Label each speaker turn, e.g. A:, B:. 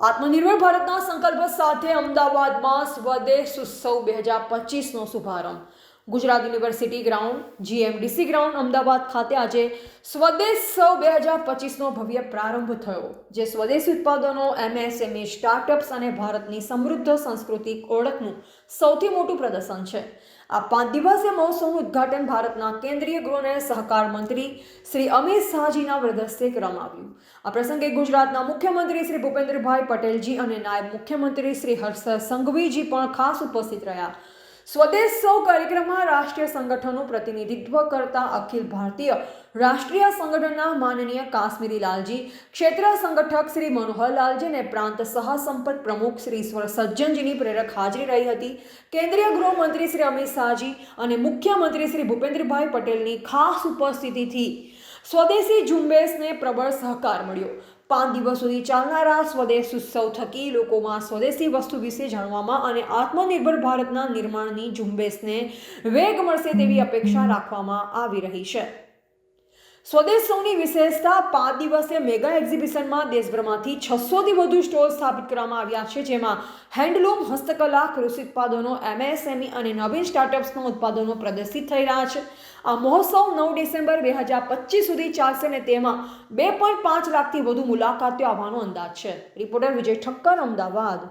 A: આત્મનિર્ભર ભારતના સંકલ્પ સાથે અમદાવાદમાં સ્વદેશ ઉત્સવ બે હજાર પચીસનો શુભારંભ. Gujarat university ground, GMDC ground, Ahmedabad ખાતે આજે સ્વદેશ સૌ બે હજાર પચીસનો ભવ્ય પ્રારંભ થયો, જે સ્વદેશી ઉત્પાદનો, એમએસએમઈ સ્ટાર્ટઅપ્સ અને ભારતની સમૃદ્ધ સાંસ્કૃતિક ઓળખનું સૌથી મોટું પ્રદર્શન છે. આ પાંચ દિવસીય મહોત્સવનું ઉદ્ઘાટન ભારતના કેન્દ્રીય ગૃહ અને સહકાર મંત્રી શ્રી અમિત શાહજીના વરદસ્તે કરવામાં આ પ્રસંગે ગુજરાતના મુખ્યમંત્રી શ્રી ભૂપેન્દ્રભાઈ પટેલજી અને નાયબ મુખ્યમંત્રી શ્રી હર્ષ સંઘવીજી પણ ખાસ ઉપસ્થિત રહ્યા. સ્વદેશ સૌ કાર્યક્રમમાં રાષ્ટ્રીય સંગઠનનું પ્રતિનિધિત્વ કરતા અખિલ ભારતીય રાષ્ટ્રીય સંગઠનના માનનીય કાશ્મીરી લાલજી, ક્ષેત્ર સંગઠક શ્રી મનોહરલાલજી અને પ્રાંત સહસંપર્ક પ્રમુખ શ્રી ઈશ્વર સજ્જનજીની પ્રેરક હાજરી રહી હતી. કેન્દ્રીય ગૃહમંત્રી શ્રી અમિત શાહજી અને મુખ્યમંત્રી શ્રી ભૂપેન્દ્રભાઈ પટેલની ખાસ ઉપસ્થિતિથી સ્વદેશી ઝુંબેશને પ્રબળ સહકાર મળ્યો. પાંચ દિવસ સુધી ચાલનારા સ્વદેશ ઉત્સવ થકી લોકોમાં સ્વદેશી વસ્તુ વિશે જાણવામાં અને આત્મનિર્ભર ભારતના નિર્માણની ઝુંબેશને વેગ મળશે તેવી અપેક્ષા રાખવામાં આવી રહી છે. સ્વદેશ સૌની વિશેષતા પાંચ દિવસીય મેગા એક્ઝિબિશનમાં દેશભરમાંથી છસોથી વધુ સ્ટોલ સ્થાપિત કરવામાં આવ્યા છે, જેમાં હેન્ડલૂમ, હસ્તકલા, કૃષિ ઉત્પાદનો, એમએસએમઈ અને નવીન સ્ટાર્ટઅપ્સના ઉત્પાદનો પ્રદર્શિત થઈ રહ્યા છે. આ મહોત્સવ નવ ડિસેમ્બર બે હજાર પચીસ સુધી ચાલશે અને તેમાં બે પોઈન્ટ પાંચ લાખથી વધુ મુલાકાતીઓ આવવાનો અંદાજ છે. રિપોર્ટર વિજય ઠક્કર, અમદાવાદ.